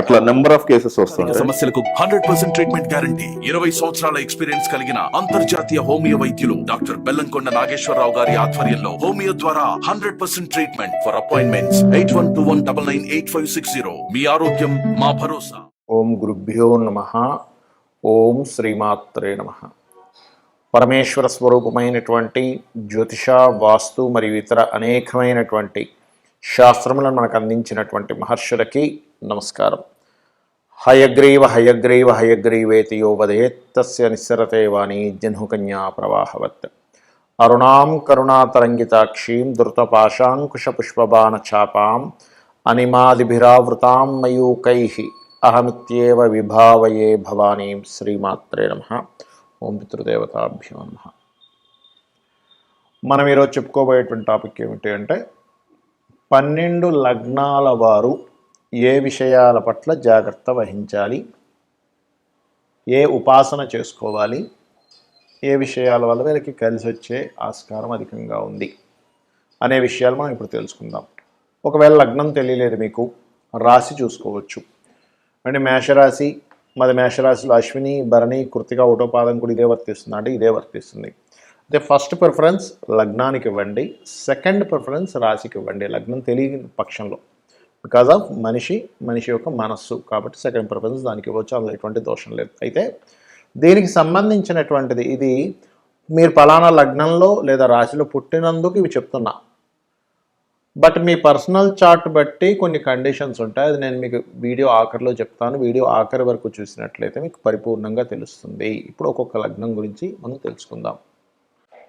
అట్లా number of cases సమస్యలకు hundred percent treatment guarantee ఇరవై సంవత్సరాల ఎక్స్పీరియన్స్ కలిగిన అంతర్జాతీయ హోమియో వైద్యులు డాక్టర్ బెల్లంకొండ నాగేశ్వరరావు గారి ఆధ్వర్యంలో హోమియో ద్వారా hundred percent treatment for appointments eight one two one double nine eight five six zero మీ ఆరోగ్యం మా భరోసా. ఓం గురుభ్యో నమ. ఓం శ్రీమాత్రే నమ. పరమేశ్వర స్వరూపమైనటువంటి జ్యోతిష వాస్తు మరియు ఇతర అనేకమైనటువంటి శాస్త్రములను మనకు అందించినటువంటి మహర్షులకి నమస్కారం. హయగ్రీవ హయగ్రీవ హయగ్రీవేతి యో వదేత్ నిస్సరతే వాణి జహ్నుకన్యా ప్రవాహవత్. అరుణాం కరుణాతరంగితాక్షీం ధృతపాశాంకుశపుష్పబాణఛాపాం అనిమాదిభిరావృతాం మయూకై అహమిత్యేవ విభావయే భవానీం శ్రీమాత్రే నమ. ఓం పితృదేవతాభ్యో నమ. మనం ఈరోజు చెప్పుకోబోయేటువంటి టాపిక్ ఏమిటి అంటే పన్నెండు లగ్నాల వారు ఏ విషయాల పట్ల జాగ్రత్త వహించాలి? ఏ ఉపాసన చేసుకోవాలి? ఏ విషయాల వల్ల వీళ్ళకి కలిసి వచ్చే ఆస్కారం అధికంగా ఉంది? అనే విషయాలు మనం ఇప్పుడు తెలుసుకుందాం. ఒకవేళ లగ్నం తెలియలేదు మీకు రాశి చూసుకోవచ్చు. అంటే మేషరాశి మాది మేషరాశిలో అశ్విని భరణి కృతిక ఒకటోపాదం కూడా ఇదే వర్తిస్తుంది? అంటే ఇదే వర్తిస్తుంది. అయితే ఫస్ట్ ప్రిఫరెన్స్ లగ్నానికి ఇవ్వండి. సెకండ్ ప్రిఫరెన్స్ రాశికి ఇవ్వండి. లగ్నం తెలియని పక్షంలో. బికాజ్ ఆఫ్ మనిషి మనిషి యొక్క మనస్సు. కాబట్టి సెకండ్ ప్రిఫరెన్స్ దానికి ఇవ్వచ్చు. అందులో ఎటువంటి దోషం లేదు. అయితే దీనికి సంబంధించినటువంటిది ఇది మీరు పలానా లగ్నంలో లేదా రాశిలో పుట్టినందుకు ఇవి చెప్తున్నా. బట్ మీ పర్సనల్ చార్ట్ బట్టి కొన్ని కండిషన్స్ ఉంటాయి. అది నేను మీకు వీడియో ఆఖరిలో చెప్తాను. వీడియో ఆఖరి వరకు చూసినట్లయితే మీకు పరిపూర్ణంగా తెలుస్తుంది. ఇప్పుడు ఒక్కొక్క లగ్నం గురించి మనం తెలుసుకుందాం.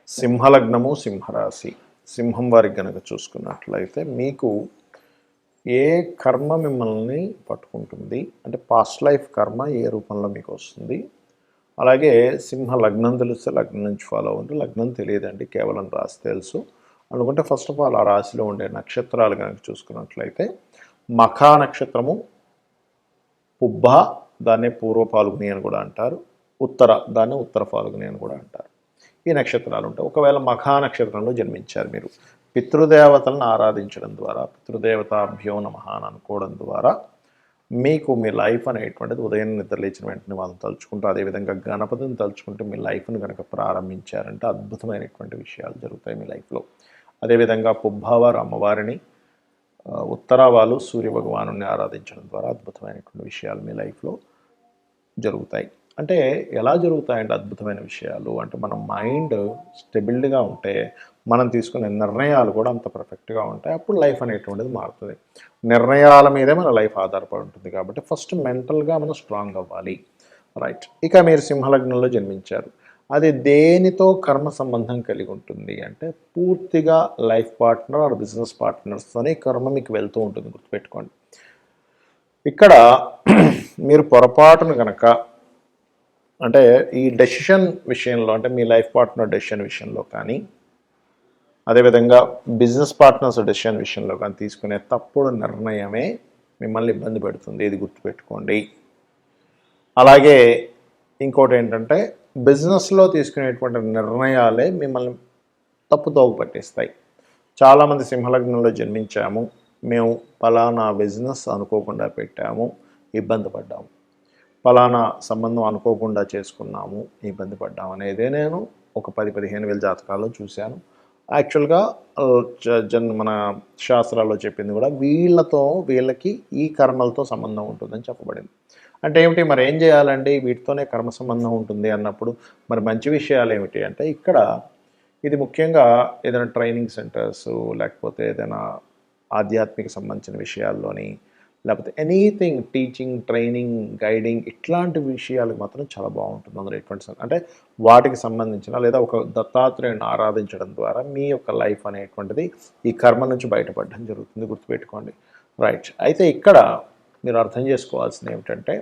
సింహలగ్నము సింహరాశి. సింహం వారికి గనక చూసుకున్నట్లయితే మీకు ఏ కర్మ మిమ్మల్ని పట్టుకుంటుంది? అంటే పాస్ట్ లైఫ్ కర్మ ఏ రూపంలో మీకు వస్తుంది? అలాగే సింహ లగ్నం తెలిస్తే లగ్నం నుంచి ఫాలో అవ్వండి. లగ్నం తెలియదండి కేవలం రాశి తెలుసు. అనుకుంటే ఫస్ట్ ఆఫ్ ఆల్ ఆ రాశిలో ఉండే నక్షత్రాలు కనుక చూసుకున్నట్లయితే మఖా నక్షత్రము పుబ్బ దాన్నే పూర్వ పాల్గొని అని కూడా అంటారు. ఉత్తర దాన్ని ఉత్తర పాల్గొని అని కూడా అంటారు. ఈ నక్షత్రాలు ఉంటాయి. ఒకవేళ మఖా నక్షత్రంలో జన్మించారు మీరు. పితృదేవతలను ఆరాధించడం ద్వారా పితృదేవతాభ్యో నమ అని అనుకోవడం ద్వారా మీకు మీ లైఫ్ అనేటువంటిది ఉదయం నిద్ర లేచిన వెంటనే వాళ్ళని తలుచుకుంటూ అదేవిధంగా గణపతిని తలుచుకుంటూ మీ లైఫ్ను కనుక ప్రారంభించారంటే అద్భుతమైనటువంటి విషయాలు జరుగుతాయి మీ లైఫ్లో. అదేవిధంగా పుబ్బవారు అమ్మవారిని ఆ, ఉత్తర వాళ్ళు సూర్య భగవాను ఆరాధించడం ద్వారా అద్భుతమైనటువంటి విషయాలు మీ లైఫ్లో జరుగుతాయి. అంటే ఎలా జరుగుతాయంటే అద్భుతమైన విషయాలు. అంటే మన మైండ్ స్టెబిల్డ్గా ఉంటే మనం తీసుకునే నిర్ణయాలు కూడా అంత పర్ఫెక్ట్గా ఉంటాయి. అప్పుడు లైఫ్ అనేటువంటిది మారుతుంది. నిర్ణయాల మీదే మన లైఫ్ ఆధారపడి ఉంటుంది కాబట్టి ఫస్ట్ మెంటల్గా మనం స్ట్రాంగ్ అవ్వాలి. రైట్. ఇక మీరు సింహలగ్నంలో జన్మించారు. అది దేనితో కర్మ సంబంధం కలిగి ఉంటుంది అంటే పూర్తిగా లైఫ్ పార్ట్నర్ ఆర్ బిజినెస్ పార్ట్నర్స్తోనే కర్మ మీకు వెళ్తూ ఉంటుంది గుర్తుపెట్టుకోండి. ఇక్కడ మీరు పొరపాటును కనుక అంటే ఈ డెసిషన్ విషయంలో అంటే మీ లైఫ్ పార్ట్నర్ డెసిషన్ విషయంలో కానీ అదేవిధంగా బిజినెస్ పార్ట్నర్స్ డెసిషన్ విషయంలో కానీ తీసుకునే తప్పుడు నిర్ణయమే మిమ్మల్ని ఇబ్బంది పెడుతుంది. ఇది గుర్తుపెట్టుకోండి. అలాగే ఇంకోటి ఏంటంటే బిజినెస్లో తీసుకునేటువంటి నిర్ణయాలే మిమ్మల్ని తప్పుదోవ పట్టిస్తాయి. చాలామంది సింహలగ్నంలో జన్మించాము. మేము పలానా బిజినెస్ అనుకోకుండా పెట్టాము. ఇబ్బంది పడ్డాము. ఫలానా సంబంధం అనుకోకుండా చేసుకున్నాము ఇబ్బంది పడ్డాము అనేదే నేను ఒక పది పదిహేను వేల జాతకాల్లో చూశాను. యాక్చువల్గా జ- జన్ మన శాస్త్రాల్లో చెప్పింది కూడా వీళ్ళతో వీళ్ళకి ఈ కర్మలతో సంబంధం ఉంటుందని చెప్పబడింది. అంటే ఏమిటి? మరి ఏం చేయాలండి? వీటితోనే కర్మ సంబంధం ఉంటుంది అన్నప్పుడు మరి మంచి విషయాలు ఏమిటి? అంటే ఇక్కడ ఇది ముఖ్యంగా ఏదైనా ట్రైనింగ్ సెంటర్స్ లేకపోతే ఏదైనా ఆధ్యాత్మిక సంబంధించిన విషయాల్లోని లేకపోతే ఎనీథింగ్ టీచింగ్ ట్రైనింగ్ గైడింగ్ ఇట్లాంటి విషయాలకు మాత్రం చాలా బాగుంటుంది అందులో ఎటువంటి అంటే వాటికి సంబంధించిన లేదా ఒక దత్తాత్రేయుని ఆరాధించడం ద్వారా మీ యొక్క లైఫ్ అనేటువంటిది ఈ కర్మ నుంచి బయటపడడం జరుగుతుంది. గుర్తుపెట్టుకోండి. రైట్ అయితే ఇక్కడ మీరు అర్థం చేసుకోవాల్సింది ఏమిటంటే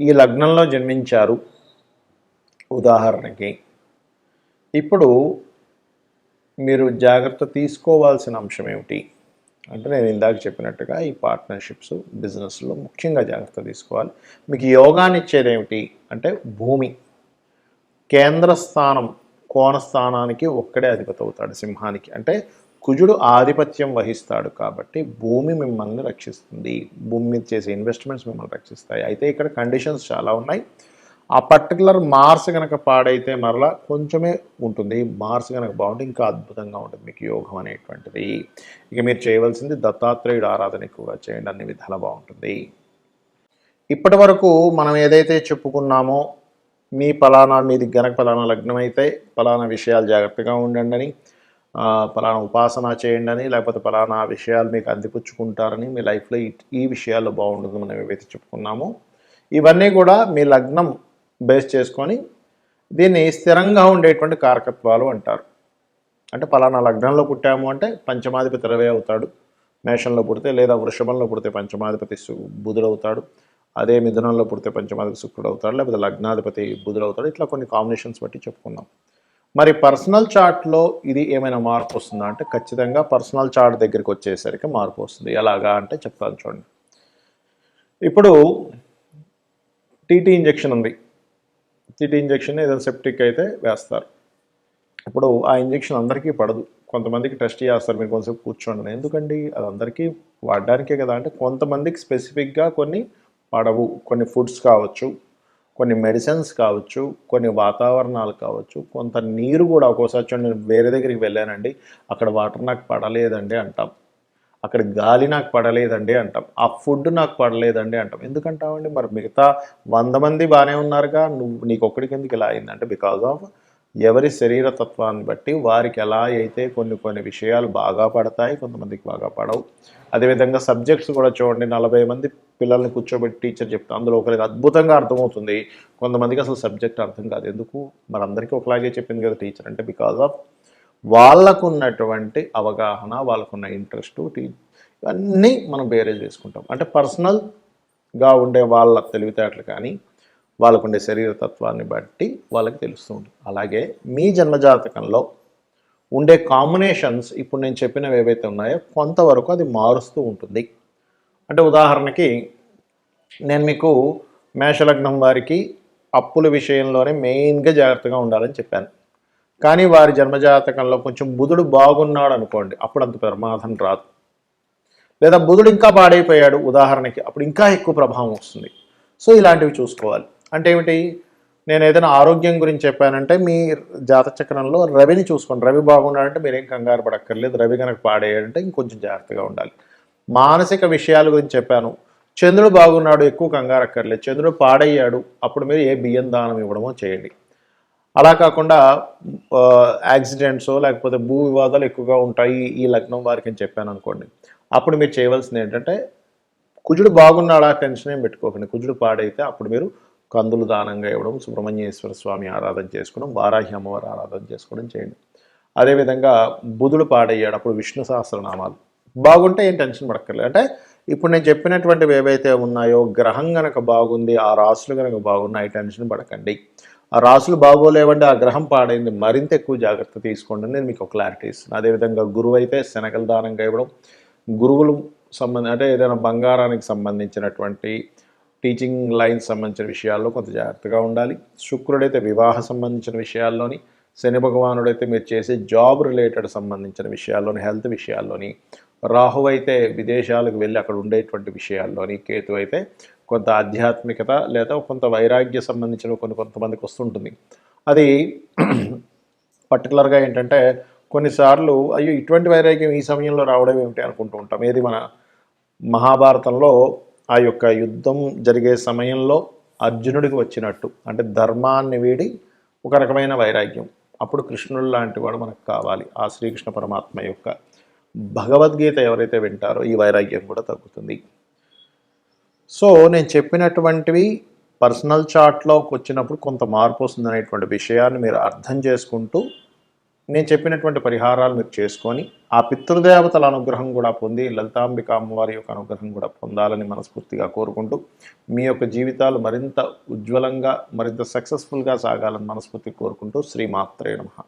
ఈ లగ్నంలో జన్మించారు. ఉదాహరణకి ఇప్పుడు మీరు జాగ్రత్త తీసుకోవాల్సిన అంశం ఏమిటి? అంటే నేను ఇందాక చెప్పినట్టుగా ఈ పార్ట్నర్షిప్స్ బిజినెస్లో ముఖ్యంగా జాగ్రత్త తీసుకోవాలి. మీకు యోగాన్ని ఇచ్చేది ఏమిటి అంటే భూమి. కేంద్ర స్థానం కోణ స్థానానికి ఒక్కడే అధిపతి అవుతాడు సింహానికి. అంటే కుజుడు ఆధిపత్యం వహిస్తాడు కాబట్టి భూమి మిమ్మల్ని రక్షిస్తుంది. భూమి మీద చేసే ఇన్వెస్ట్మెంట్స్ మిమ్మల్ని రక్షిస్తాయి. అయితే ఇక్కడ కండిషన్స్ చాలా ఉన్నాయి. ఆ పర్టికులర్ మార్స్ కనుక పాడైతే మరలా కొంచెమే ఉంటుంది. మార్స్ కనుక బాగుంటే ఇంకా అద్భుతంగా ఉంటుంది. మీకు యోగం అనేటువంటిది. ఇక మీరు చేయవలసింది దత్తాత్రేయుడు ఆరాధన ఎక్కువగా చేయండి. అన్ని విధాలా బాగుంటుంది. ఇప్పటి వరకు మనం ఏదైతే చెప్పుకున్నామో మీ పలానా మీది గనక పలానా లగ్నం అయితే పలానా విషయాలు జాగ్రత్తగా ఉండండి అని పలానా ఉపాసన చేయండి అని లేకపోతే పలానా విషయాలు మీకు అందిపుచ్చుకుంటారని మీ లైఫ్లో ఈ ఈ విషయాల్లో బాగుంటుంది మనం ఏవైతే చెప్పుకున్నామో ఇవన్నీ కూడా మీ లగ్నం బేస్ చేసుకొని దీన్ని స్థిరంగా ఉండేటువంటి కారకత్వాలు అంటారు. అంటే పలానా లగ్నంలో పుట్టాము అంటే పంచమాధిపతి రవి అవుతాడు. మేషంలో పుడితే లేదా వృషభంలో పుడితే పంచమాధిపతి బుధుడు అవుతాడు. అదే మిథునంలో పుడితే పంచమాధిపతి శుక్రుడు అవుతాడు. లేకపోతే లగ్నాధిపతి బుధుడు అవుతాడు. ఇట్లా కొన్ని కాంబినేషన్స్ బట్టి చెప్పుకుందాం మరి పర్సనల్ చార్ట్లో ఇది ఏమైనా మార్పు వస్తుందా అంటే ఖచ్చితంగా పర్సనల్ చార్ట్ దగ్గరికి వచ్చేసరికి మార్పు వస్తుంది. ఎలాగా అంటే చెప్తాను చూడండి. ఇప్పుడు టీటీ ఇంజెక్షన్ ఉంది. టీటీ ఇంజెక్షన్ ఏదైనా సెప్టిక్ అయితే వేస్తారు. ఇప్పుడు ఆ ఇంజెక్షన్ అందరికీ పడదు. కొంతమందికి టెస్ట్ చేస్తారు మీరు కొంతసేపు కూర్చోండి ఎందుకండి? అది అందరికీ వాడడానికే కదా. అంటే కొంతమందికి స్పెసిఫిక్గా కొన్ని పడవు. కొన్ని ఫుడ్స్ కావచ్చు కొన్ని మెడిసిన్స్ కావచ్చు కొన్ని వాతావరణాలు కావచ్చు. కొంత నీరు కూడా ఒక్కోసారి చూడండి నేను వేరే దగ్గరికి వెళ్ళానండి. అక్కడ వాటర్ నాకు పడలేదండి అంటాం. అక్కడ గాలి నాకు పడలేదండి అంటాం. ఆ ఫుడ్ నాకు పడలేదండి అంటాం. ఎందుకంటామండి? మరి మిగతా వంద మంది బాగానే ఉన్నారుగా. నువ్వు నీకు ఒక్కడికి ఎందుకు ఇలా అయిందంటే బికాజ్ ఆఫ్ ఎవరి శరీర తత్వాన్ని బట్టి వారికి ఎలా అయితే కొన్ని కొన్ని విషయాలు బాగా పడతాయి కొంతమందికి బాగా పడవు. అదేవిధంగా సబ్జెక్ట్స్ కూడా చూడండి నలభై మంది పిల్లల్ని కూర్చోబెట్టి టీచర్ చెప్తా అందులో ఒకరికి అద్భుతంగా అర్థమవుతుంది. కొంతమందికి అసలు సబ్జెక్ట్ అర్థం కాదు. ఎందుకు? మరి అందరికీ ఒకలాగే చెప్పింది కదా టీచర్ అంటే బికాజ్ ఆఫ్ వాళ్ళకున్నటువంటి అవగాహన వాళ్ళకున్న ఇంట్రెస్ట్ ఇవన్నీ మనం బేరేజ్ చేసుకుంటాం. అంటే పర్సనల్గా ఉండే వాళ్ళ తెలివితేటలు కానీ వాళ్ళకుండే శరీర తత్వాన్ని బట్టి వాళ్ళకి తెలుస్తూ ఉంటుంది. అలాగే మీ జన్మజాతకంలో ఉండే కాంబినేషన్స్ ఇప్పుడు నేను చెప్పినవి ఏవైతే ఉన్నాయో కొంతవరకు అది మారుస్తూ ఉంటుంది. అంటే ఉదాహరణకి నేను మీకు మేషలగ్నం వారికి అప్పుల విషయంలోనే మెయిన్గా జాగ్రత్తగా ఉండాలని చెప్పాను. కానీ వారి జన్మజాతకంలో కొంచెం బుధుడు బాగున్నాడు అనుకోండి అప్పుడు అంత ప్రమాదం రాదు. లేదా బుధుడు ఇంకా పాడైపోయాడు ఉదాహరణకి అప్పుడు ఇంకా ఎక్కువ ప్రభావం వస్తుంది. సో ఇలాంటివి చూసుకోవాలి. అంటే ఏమిటి? నేను ఏదైనా ఆరోగ్యం గురించి చెప్పానంటే మీ జాత చక్రంలో రవిని చూసుకోండి. రవి బాగున్నాడంటే మీరేం కంగారు పడక్కర్లేదు. రవి కనుక పాడేయాడంటే ఇంకొంచెం జాగ్రత్తగా ఉండాలి. మానసిక విషయాల గురించి చెప్పాను. చంద్రుడు బాగున్నాడు ఎక్కువ కంగారు అక్కర్లేదు. చంద్రుడు పాడయ్యాడు అప్పుడు మీరు ఏ బియ్యం దానం ఇవ్వడమో చేయండి. అలా కాకుండా యాక్సిడెంట్స్ లేకపోతే భూ వివాదాలు ఎక్కువగా ఉంటాయి ఈ లగ్నం వారికి అని చెప్పాను అనుకోండి. అప్పుడు మీరు చేయవలసింది ఏంటంటే కుజుడు బాగున్నాడా టెన్షన్ ఏం పెట్టుకోకండి. కుజుడు పాడైతే అప్పుడు మీరు కందులు దానంగా ఇవ్వడం సుబ్రహ్మణ్యేశ్వర స్వామి ఆరాధన చేసుకోవడం వారాహి అమ్మవారి ఆరాధన చేసుకోవడం చేయండి. అదేవిధంగా బుధుడు పాడయ్యాడు అప్పుడు విష్ణు సహస్రనామాలు. బాగుంటే ఏం టెన్షన్ పడక్కర్లేదు. అంటే ఇప్పుడు నేను చెప్పినటువంటివి ఏవైతే ఉన్నాయో గ్రహం కనుక బాగుంది ఆ రాసులు కనుక బాగున్నాయి టెన్షన్ పడకండి. ఆ రాసులు బాగోలేవంటే ఆ గ్రహం పాడైంది. మరింత ఎక్కువ జాగ్రత్త తీసుకోండి నేను మీకు ఒక క్లారిటీ ఇస్తున్నాను అదేవిధంగా గురువు అయితే శనగల దానంగా ఇవ్వడం గురువులు సంబంధ అంటే ఏదైనా బంగారానికి సంబంధించినటువంటి టీచింగ్ లైన్ సంబంధించిన విషయాల్లో కొంత జాగ్రత్తగా ఉండాలి. శుక్రుడైతే వివాహ సంబంధించిన విషయాల్లోని శని భగవానుడైతే మీరు చేసే జాబ్ రిలేటెడ్ సంబంధించిన విషయాల్లోని హెల్త్ విషయాల్లోని రాహు అయితే విదేశాలకు వెళ్ళి అక్కడ ఉండేటువంటి విషయాల్లోని కేతు అయితే కొంత ఆధ్యాత్మికత లేదా కొంత వైరాగ్య సంబంధించిన కొన్ని కొంతమందికి వస్తుంటుంది. అది పర్టికులర్గా ఏంటంటే కొన్నిసార్లు అయ్యో ఇటువంటి వైరాగ్యం ఈ సమయంలో రావడం ఏమిటి అనుకుంటూ ఉంటాం. ఏది మన మహాభారతంలో ఆ యొక్క యుద్ధం జరిగే సమయంలో అర్జునుడికి వచ్చినట్టు అంటే ధర్మాన్ని వీడి ఒక రకమైన వైరాగ్యం. అప్పుడు కృష్ణుడు లాంటి వాడు మనకు కావాలి ఆ శ్రీకృష్ణ పరమాత్మ యొక్క భగవద్గీత ఎవరైతే వింటారో ఈ వైరాగ్యం కూడా తగ్గుతుంది. సో నేను చెప్పినటువంటివి పర్సనల్ చార్ట్లోకి వచ్చినప్పుడు కొంత మార్పు వస్తుంది అనేటువంటి విషయాన్ని మీరు అర్థం చేసుకుంటూ నేను చెప్పినటువంటి పరిహారాలు మీరు చేసుకొని ఆ పితృదేవతల అనుగ్రహం కూడా పొంది లలితాంబిక అమ్మవారి యొక్క అనుగ్రహం కూడా పొందాలని మనస్ఫూర్తిగా కోరుకుంటూ మీ యొక్క జీవితాలు మరింత ఉజ్వలంగా మరింత సక్సెస్ఫుల్గా సాగాలని మనస్ఫూర్తి కోరుకుంటూ శ్రీమాత్రే నమః.